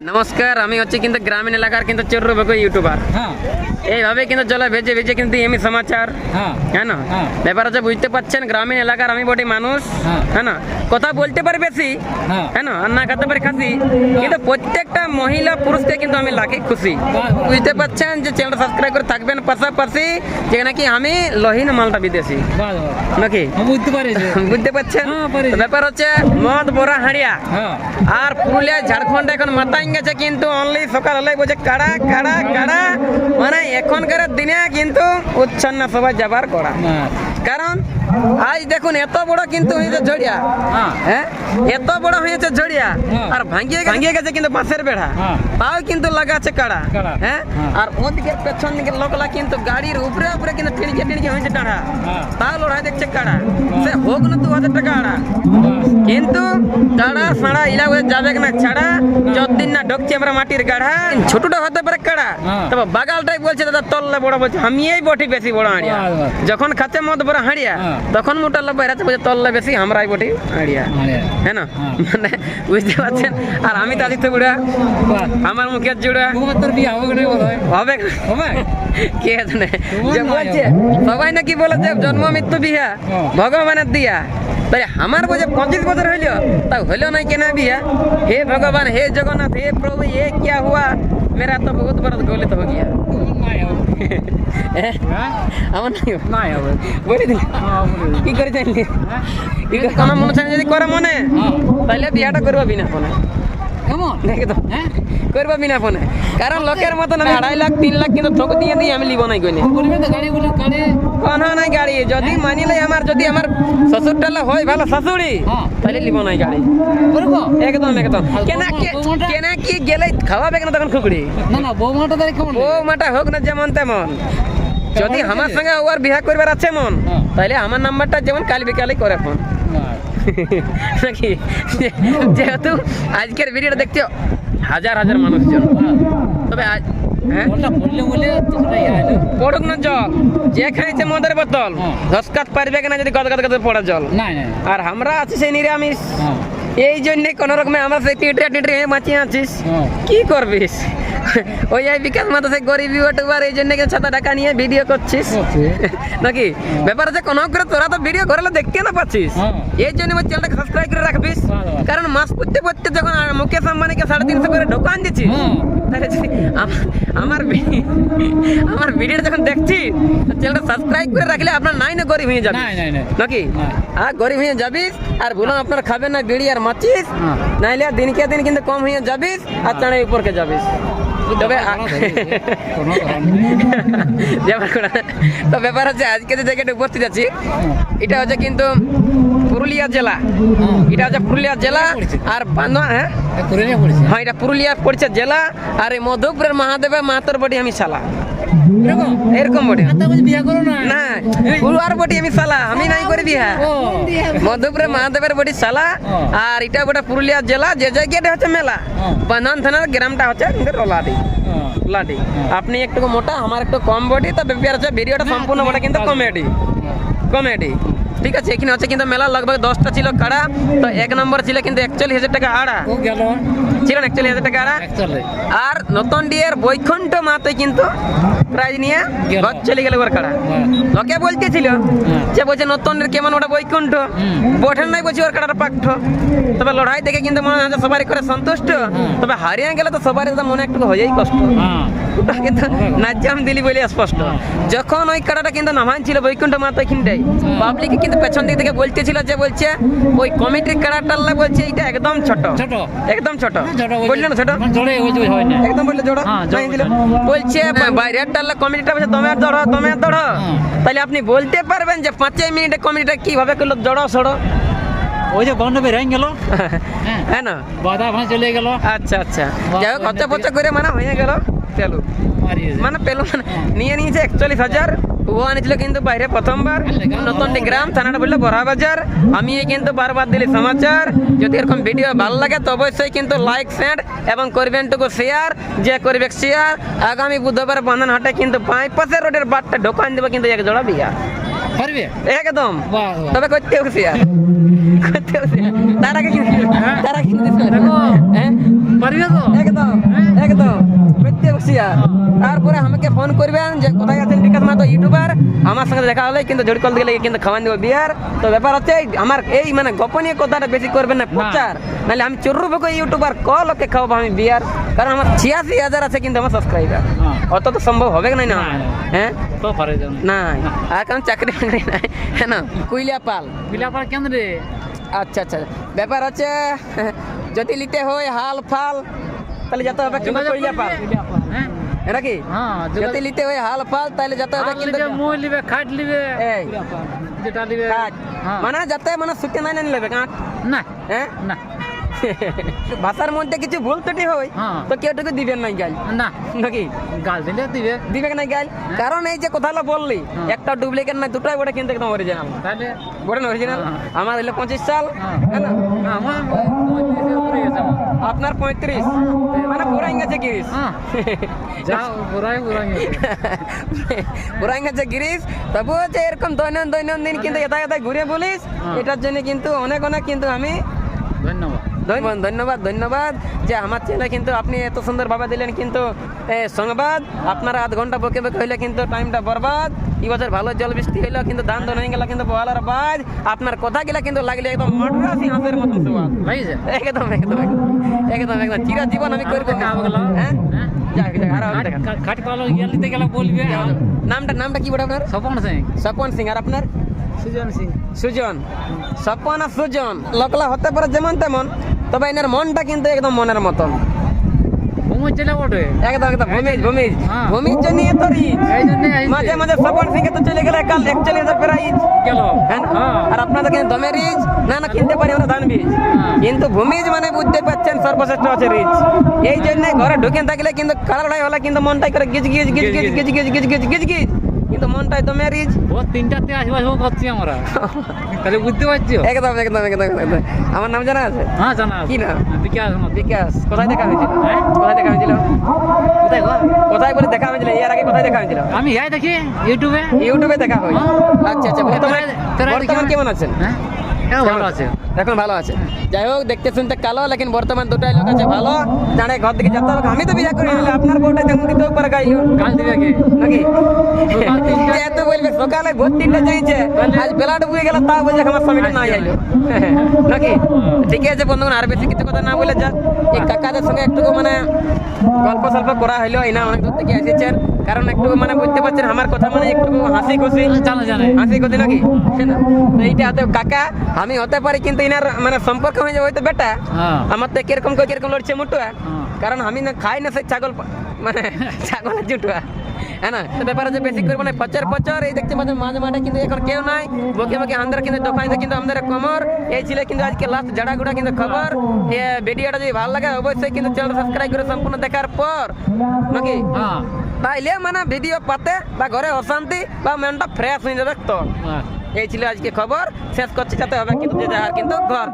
নমস্কার আমি হচ্ছে কিন্তু গ্রামীণ এলাকার কিন্তু চোর ইউটিউবার হ্যাঁ। এইভাবে কিন্তু জলে ভেজে ভেজে কিন্তু এমি সমাচার। হ্যাঁ। হ্যাঁ না? হ্যাঁ। ব্যাপার হচ্ছে বুঝতে পারছেন গ্রামীণ এলাকার আমি বটি মানুষ। হ্যাঁ। না? কথা বলতে পারি বেশি। হ্যাঁ। না? আর না খেতে পারি খাসি। কিন্তু প্রত্যেকটা মহিলা পুরুষকে কিন্তু আমি লাগে খুশি। বুঝতে পারছেন যে চ্যানেলটা সাবস্ক্রাইব করে থাকবেন পাশাপাশি যে নাকি আমি লহিন মালটা বিদেশি। নাকি? বুঝতে পারিছি বুঝতে পারছেন? ব্যাপার হচ্ছে মদ বড়া হাঁড়িয়া। আর পুরুলিয়া ঝাড়খণ্ড এখন মাতাই গেছে কিন্তু অনলি সকাল হলে বলছে কাড়া কাড়া কাড়া। মানে এখনকার দিনে কিন্তু উচ্ছন্ন সবাই যাবার করা কারণ আজ দেখুন এত বড় কিন্তু হয়েছে ঝড়িয়া হ্যাঁ। হ্যাঁ এত বড় হয়েছে ঝড়িয়া হ্যাঁ। আর ভাঙিয়ে ভাঙিয়ে গেছে কিন্তু বাঁশের বেড়া হ্যাঁ। তাও কিন্তু লাগাচ্ছে কাড়া কাড়া। হ্যাঁ হ্যাঁ। আর ওদিকে পেছন দিকে লোকলা কিন্তু গাড়ির উপরে উপরে কিন্তু টিড়কে টিড়কে হয়েছে টাড়া হ্যাঁ। তাও লড়াই দেখছে কাড়া সে হোক না দু হাজার টাকা আড়া কিন্তু কাড়া সাড়া ইলা বলে যাবে না ছাড়া যতদিন না ঢুকছে আমরা মাটির গাড়া ছোটটা হতে পারে কাড়া হ্যাঁ। তবে বাগালটাই বলছে দাদা তল্লে বড় বলছে আমি এই বটি বেশি বড় হাঁড়িয়া। যখন খাচ্ছে মদ বড় হাঁড়িয়া হ্যাঁ। তখন মোটাল্লা বেড়াচ্ছে বলছে তল্লা বেশি আমরাই বটি আইডিয়া হ্যাঁ না? মানে বুঝতে পারছেন? আর আমি তালি তো বুড়া। আমার মুখের জুড়া। তোর বিয়ে হবে হবে? হবে? কে জানে? সবাই নাকি বলে যে জন্ম মৃত্যু বিয়া ভগবানের দিয়া। তাই আমার বোঝে পঁচিশ বছর হইল তা হইল না কেনা বিয়া। হে ভগবান হে জগন্নাথ হে প্রভু হে কিয়া হুয়া? মেরা তো বহুত বড় গলিত হয়ে গিয়া আমার নাই। নাই বলে দিলি কি করে হ্যাঁ কি করে আমার মনে চাই যদি করে মনে তাহলে বিয়াটা করব বিনা ফোনে কেমন দেখে তো হ্যাঁ করব বিনা ফোনে কারণ লোকের মতন আমি আড়াই লাখ তিন লাখ কিন্তু ঠক দিয়ে দিই আমি লিব নাই কইনে কোন নাই গাড়ি যদি মানিলে আমার যদি আমার শ্বশুর টালা হয় ভালো শাশুড়ি হ্যাঁ। তাহলে লিব নাই গাড়ি একদম একদম কেনা? কেনা কি গেলে খাওয়াবে কেন তখন খুকড়ি না না বৌমাটা তাহলে হোক না যেমন তেমন যদি আমার? সঙ্গে ওর বিয়া করবার আছে মন হ্যাঁ। তাহলে আমার নাম্বারটা যেমন কাল বিকালে করে ফোন হ্যাঁ। নাকি যেহেতু আজকের ভিডিওটা দেখতে হাজার হাজার মানুষজন তবে আজ হ্যাঁ? পড়ুক না জল। যে খাইছে মদের বোতল হ্যাঁ। ধসকাত পারবে কিনা যদি গদ পড়ে জল। আর আমরা আছি সেই নিরামিষ। হ্যাঁ। এই জন্যে কোন রকমে আমরা সেই টিটে টিটে বাঁচিয়ে আছিস। হ্যাঁ। কি করবিস? ওই বিকাশ মাথা সেই গরিব ইউটিউবার এই জন্য ছাতা টাকা নিয়ে ভিডিও করছিস। নাকি? ব্যাপার আছে কোনো করে তোরা তো ভিডিও করলে দেখতে না পাচ্ছিস। হ্যাঁ। এই জন্য আমার চ্যানেলটাকে সাবস্ক্রাইব করে রাখবিস। কারণ মাস করতে করতে যখন মুকেশ আম্বানিকে সাড়ে তিনশো করে ঢোকান দিচ্ছি হ্যাঁ। তাহলে আমার আমার ভিডিও যখন দেখছি চ্যানেলটা সাবস্ক্রাইব করে রাখলে আপনার নাই না গরিব হয়ে যাবে। নাকি? আর গরিব হয়ে যাবিস আর ভুলো আপনার খাবেন না বিড়ি আর মাছিস হ্যাঁ। নাইলে দিনকে দিন কিন্তু কম হয়ে যাবিস আর চাঁড়ে উপরকে যাবিস। তবে তো ব্যাপার হচ্ছে আজকে যে জায়গাটা উপস্থিত আছি এটা হচ্ছে কিন্তু পুরুলিয়া জেলা। হ্যাঁ। এটা হচ্ছে পুরুলিয়া জেলা আর বান্দা হ্যাঁ? হ্যাঁ এটা পুরুলিয়া পড়ছে জেলা। আর এই মধুপুরের মহাদেবের মাহাতর বটি আমি শালা। এরকম? এরকম বটি। আর করো না। না পুরুয়ার বটি আমি শালা আমি নাই করে বিহা ও। মহাদেবের বটি সালা আর এটা বটে পুরুলিয়া জেলা যে জায়গাটা হচ্ছে মেলা। বানান থানার গ্রামটা হচ্ছে রোলাডি। লাডি আপনি একটু মোটা আমার একটু কম বডি তো ব্যাপার হচ্ছে ভিডিওটা সম্পূর্ণ বটে কিন্তু কমেডি। কমেডি। ঠিক আছে এখানে হচ্ছে কিন্তু মেলা লগভগ দশটা ছিল কাড়া তো এক নম্বর ছিল কিন্তু একচল্লিশ হাজার টাকা আড়া। ছিল একচল্লিশ হাজার টাকা আড়া? আর নতুন ডিয়ের বৈকুণ্ঠ মাতে কিন্তু প্রাইজ নিয়ে ঘর চলে গেল ওর কাড়া। লোকে বলতেছিল যে বলছে নতুন কেমন ওটা বৈকুণ্ঠ? বঠেন নাই বলছি ওর কাড়াটা পাঠ্য। তবে লড়াই দেখে কিন্তু মনে হচ্ছে সবারই করে সন্তুষ্ট। তবে হারিয়ে গেলে তো সবারই মনে একটু হয়েই কষ্ট। হ্যাঁ। কিন্তু নাজ্জাম দিলি বলে স্পষ্ট। যখন ওই কাটাটা কিন্তু নামান ছিল বৈকুণ্ঠ মাতা ওইখানটাই পাবলিক কিন্তু পেছন দিক থেকে বলতেছিল যে বলছে ওই কমিটির কাটাটাল্লা বলছে এটা একদম ছোট। ছোট। একদম ছোট। ছোট বলল ছোট? জোরে ওই হয় না। একদম বললে জোড়ো হ্যাঁ, বলছে। বাইরের টাল্লা কমিটিটা বলছে তোমার দড়ো তোমার দড়ো হ্যাঁ। তাহলে আপনি বলতে পারবেন যে পাঁচ মিনিটে কমিটিটা কীভাবে করল? জড়ো সড়ো। ওই যে হয়ে গেল। হ্যাঁ। হ্যাঁ। না? বাধা ভাঁ চলে গেল। আচ্ছা আচ্ছা। যাই হোক খরচা করে মানে হয়ে গেল। চলো মানে পেল মানে নিয়ে নিয়েছে একচল্লিশ হাজার। ও আনিছিল কিন্তু বাইরে প্রথমবার। নতুন গ্রাম থানাটা বলল বড়া বাজার। আমি কিন্তু বারবার দিলি সমাচার। যদি এরকম ভিডিও ভালো লাগে তো অবশ্যই কিন্তু লাইক সেন্ড এবং করবেন টুকু শেয়ার যে করবে শেয়ার আগামী বুধবার বান্ধন হাটে কিন্তু বাইপাসের রোডের বাটটা ঢোকান দেবে কিন্তু এক জোড়া বিয়া। পারবে? একদম। তবে করতে হবে শেয়ার করতে হবে তার আগে কিন্তু তার আগে কিন্তু হ্যাঁ? পারবে তো? একদম। দিয়া। তারপরে আমাকে ফোন করবেন যে কোথায় আছেন বিকাশ মাতো ইউটিউবার আমার সঙ্গে দেখা হলে কিন্তু জড়ি কল দিলে কিন্তু খাওয়ান দেবো বিয়ার তো ব্যাপার হচ্ছে আমার এই মানে গোপনীয় কথাটা বেশি করবেন না প্রচার। নাহলে আমি চুরু বকো ইউটিউবার ক লোকে খাওয়াবো আমি বিয়ার কারণ আমার ছিয়াশি হাজার আছে কিন্তু আমার সাবস্ক্রাইবার। অত তো সম্ভব হবে না। হ্যাঁ? না আর কারণ চাকরি বাকরি নাই। হ্যাঁ না কুইলিয়া পাল বিলাপার কেন্দ্র রে? আচ্ছা আচ্ছা। ব্যাপার হচ্ছে যদি নিতে হয় হাল ফাল তাহলে যেতে হবে কিন্তু কইলা পাল হ্যাঁ? এটা কি? হ্যাঁ যদি নিতে হয় হাল পাল তাহলে যেতে হবে কিন্তু মুই লিবে খাট লিবে। এই। যেটা লিবে কাজ। হ্যাঁ। মানে যাতে মানে সুকে নাই না নেবে কাঠ না হ্যাঁ? না। ভাষার মধ্যে কিছু ভুল ত্রুটি হয় হ্যাঁ। তো কেউ টুকু দিবেন নাই গাল। না। নাকি? গাল দিলে দিবে। দিবে নাই গাল। কারণ এই যে কথাটা বললি হ্যাঁ। একটা ডুপ্লিকেট নাই দুটাই বড় কিন্তু একদম অরিজিনাল তাহলে? বড় না অরিজিনাল হ্যাঁ। আমার হলো পঁচিশ সাল হ্যাঁ। হ্যাঁ না? আমার। আপনার পঁয়ত্রিশ। মানে পুরাই গেছে গিরিশ। হ্যাঁ। পুরাই গেছে। গিরিশ। তবুও যে এরকম দৈনন্দিন দৈনন্দিন কিন্তু এটা এটা ঘুরে বলিস হ্যাঁ। এটার জন্য কিন্তু অনেক অনেক কিন্তু আমি ধন্যবাদ ধন্যবাদ যে আমার চ্যানেলে কিন্তু আপনি এত সুন্দরভাবে দিলেন কিন্তু সংবাদ। আপনারা আধ ঘণ্টা বকে বকে হইলে কিন্তু টাইমটা বরবাদ। এই বছর ভালো জল বৃষ্টি হইল কিন্তু ধান ধান হয়ে গেল কিন্তু বলার বাদ আপনার কথা গেলা কিন্তু লাগলে একদম মটরাসি হাঁসের মতন সুবাদ একদম একদম একদম একদম চিরা জীবন আমি করব? হ্যাঁ? নামটা নামটা কি বলে আপনার? স্বপন সিং। স্বপন সিং। আর আপনার? সুজন সিং। সুজন। স্বপন আর সুজন। লোকলা হতে পারে যেমন তেমন। তবে এনার মনটা কিন্তু একদম মনের মতন একদম একদম ভূমিজ ভূমিজ হ্যাঁ। ভূমির জন্য এত। মাঝে মাঝে স্বপন সিং তো চলে গেলে কাল একচল্লিশ হাজার প্রাইজ গেল হ্যাঁ না? হ্যাঁ। আর আপনাদের কিন্তু দমে রিচ না না কিনতে পারি আমরা ধান বীজ হ্যাঁ। কিন্তু ভূমিজ মানে বুঝতে পারছেন সর্বশ্রেষ্ঠ আছে রিচ এই জন্য ঘরে ঢুকে থাকলে কিন্তু কালা লড়াই হলে কিন্তু মনটাই করে গিজ গিজ গিজ গিজ গিজ গিজ গিজ গিজ গিজ গিজ কিন্তু মনটাই তো ও তিনটাতে আসব আসব করছি আমরা। তাহলে বুঝতে পারছ একদম একদম একদম একদম আমার নাম জানা আছে? হ্যাঁ জানা আছে। কি নাম? বিকাশ বিকাশ। কোথায় দেখা হয়েছিল? হ্যাঁ? কোথায় দেখা হয়েছিল? কোথায় বলে দেখা হয়েছিল? এর আগে কোথায় দেখা হয়েছিল? আমি ইয়াই দেখি ইউটিউবে ইউটিউবে দেখা হয়। হ্যাঁ। আচ্ছা আচ্ছা বর্তমান কেমন আছেন? হ্যাঁ? এও ভালো। আছে? এখন ভালো আছে। যাই হোক দেখতে শুনতে কালো লেকিন বর্তমান দুটাই লোক আছে ভালো। জানে ঘর থেকে যেতে হবে আমি তো বিয়ে করি আপনার বউটা যেমন দিতে পারে গাইল কাল দিবে নাকি? তিনটা- বলবে সকালে ভোর তিনটা যাইছে আজ বেলা ডুবে গেল তাও বলছে আমার স্বামীটা না আইলো নাকি? ঠিক আছে বন্ধুগণ আর বেশি কিছু কথা না বলে যা এই কাকাদের সঙ্গে একটু মানে গল্প সল্প করা হইল এই না অনেক দূর থেকে এসেছেন। কারণ একটু মানে বুঝতে পারছেন আমার কথা মানে একটু হাসি খুশি হাসি খুশি নাকি? তো এইটা হতে কাকা আমি হতে পারি কিন্তু ইনার মানে সম্পর্ক হয়ে যাবে হয়তো বেটা। হ্যাঁ। আমার তো কীরকম কীরকম লড়ছে মুটুয়া। হ্যাঁ। কারণ আমি না খাই না সেই ছাগল মানে ছাগলের জুটুয়া। হ্যাঁ না তো ব্যাপার হচ্ছে বেশি করব না পচর পচর এই দেখতে পাচ্ছেন মাঝে মাঠে কিন্তু এখন কেউ নাই বকে বকে আমাদের কিন্তু দোকানে কিন্তু আমাদের কমর এই ছিল কিন্তু আজকে লাস্ট কিন্তু খবর এ ভিডিওটা যদি ভালো লাগে অবশ্যই কিন্তু চ্যানেল সাবস্ক্রাইব করে সম্পূর্ণ দেখার পর নাকি তাইলে মানে ভিডিও পাতে বা ঘরে অশান্তি বা মনটা ফ্রেশ হয়ে যাবে তো এই ছিল আজকে খবর শেষ করছি যাতে হবে কিন্তু যে কিন্তু ঘর